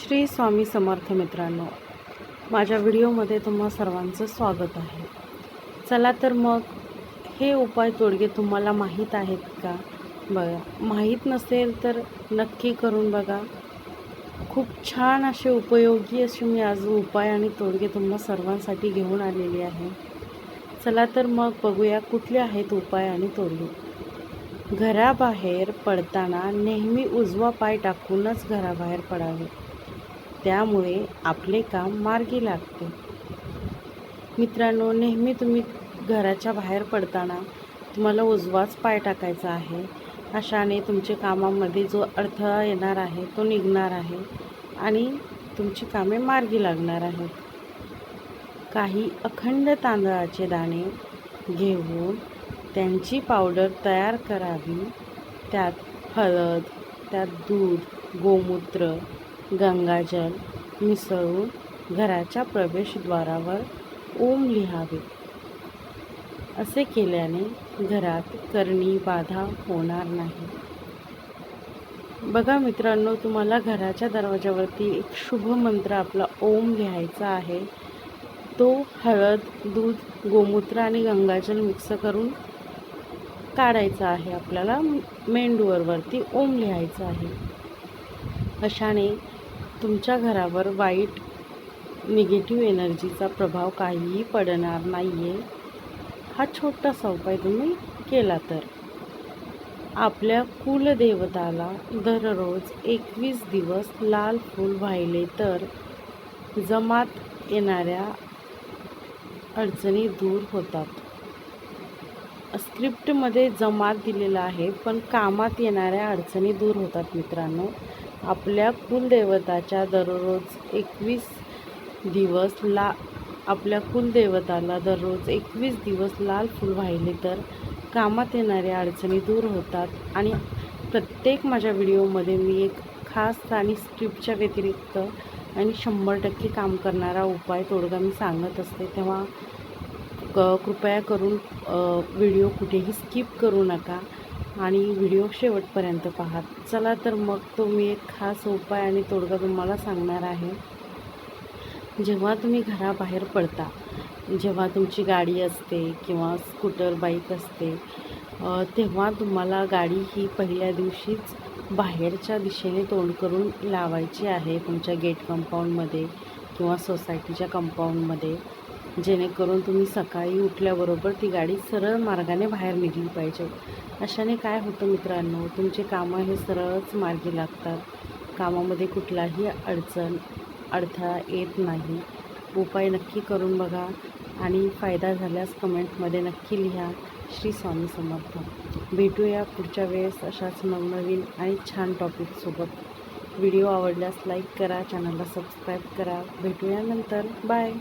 श्री स्वामी समर्थ मित्रांनो माझ्या व्हिडिओमध्ये तुम्हा सर्वांचं स्वागत आहे. चला तर मग हे उपाय तोडगे तुम्हाला माहीत आहेत का? बघा माहीत नसेल तर नक्की करून बघा. खूप छान असे उपयोगी असे मी आज उपाय आणि तोडगे तुम्हा सर्वांसाठी घेऊन आलेली आहे. चला तर मग बघूया कुठले आहेत उपाय आणि तोडगे. घराबाहेर पडताना नेहमी उजवा पाय टाकूनच घराबाहेर पडावे. त्यामुळे आपले काम मार्गी लागते. मित्रांनो नेहमी तुम्ही घराच्या बाहेर पडताना तुम्हाला उजवाच पाय टाकायचा आहे. अशाने तुमच्या कामामध्ये जो अडथळा येणार आहे तो निघणार आहे आणि तुमची कामे मार्गी लागणार आहेत. काही अखंड तांदळाचे दाणे घेऊन त्यांची पावडर तयार करावी. त्यात हळद त्यात दूध गोमूत्र गंगाजल मिसळून घराच्या प्रवेशद्वारावर ओम लिहावे. असे केल्याने घरात करणी बाधा होणार नाही. बघा मित्रांनो तुम्हाला घराच्या दरवाजावरती एक शुभ मंत्र आपला ओम लिहायचा आहे. तो हळद दूध गोमूत्र आणि गंगाजल मिक्स करून काढायचा आहे. आपल्याला मेन ओम लिहायचं आहे. अशाने तुमच्या घरावर वाईट निगेटिव्ह एनर्जीचा प्रभाव काहीही पडणार नाही आहे हा छोटासा उपाय तुम्ही केला तर. आपल्या कुलदेवताला दररोज एकवीस दिवस लाल फूल वाहिले तर जमात येणाऱ्या अडचणी दूर होतात. स्क्रिप्टमध्ये जमात दिलेला आहे पण कामात येणाऱ्या अडचणी दूर होतात मित्रांनो. आपल्या कुलदेवताच्या दररोज एकवीस दिवस ला आपल्या कुलदेवताला दररोज एकवीस दिवस लाल फूल वाहिले तर कामात येणाऱ्या अडचणी दूर होतात. आणि प्रत्येक माझ्या व्हिडिओमध्ये मी एक खास आणि स्क्रिप्टच्या व्यतिरिक्त आणि शंभर टक्के काम करणारा उपाय तोडगा मी सांगत असते. तेव्हा क कृपया करून व्हिडिओ कुठेही स्किप करू नका. आणि व्हिडिओ शेवटपर्यंत पहा चला तर मग तो मी एक खास उपाय आणि तोडगा तुम्हाला सांगणार आहे. जेव्हा तुम्ही घराबाहेर पडता जेव्हा तुमची गाडी असते किंवा स्कूटर बाईक असते तेव्हा तुम्हाला गाडी ही पहिल्या दिवशीच बाहेरच्या दिशेने तोंड करून लावायची आहे तुमच्या गेट कंपाऊंडमध्ये किंवा सोसायटीच्या कंपाऊंडमध्ये. जेणेकरून तुम्ही सकाळी उठल्याबरोबर ती गाडी सरळ मार्गाने बाहेर निघली पाहिजे. अशाने काय होतं मित्रांनो? तुमचे कामं हे सरळच मार्गी लागतात. कामामध्ये कुठलाही अडचण अडथळा येत नाही. उपाय नक्की करून बघा आणि फायदा झाल्यास कमेंटमध्ये नक्की लिहा. श्री स्वामी समर्थ. भेटूया पुढच्या वेळेस अशाच नवनवीन आणि छान टॉपिकसोबत व्हिडिओ आवडल्यास लाईक करा चॅनलला सबस्क्राईब करा. भेटूया नंतर. बाय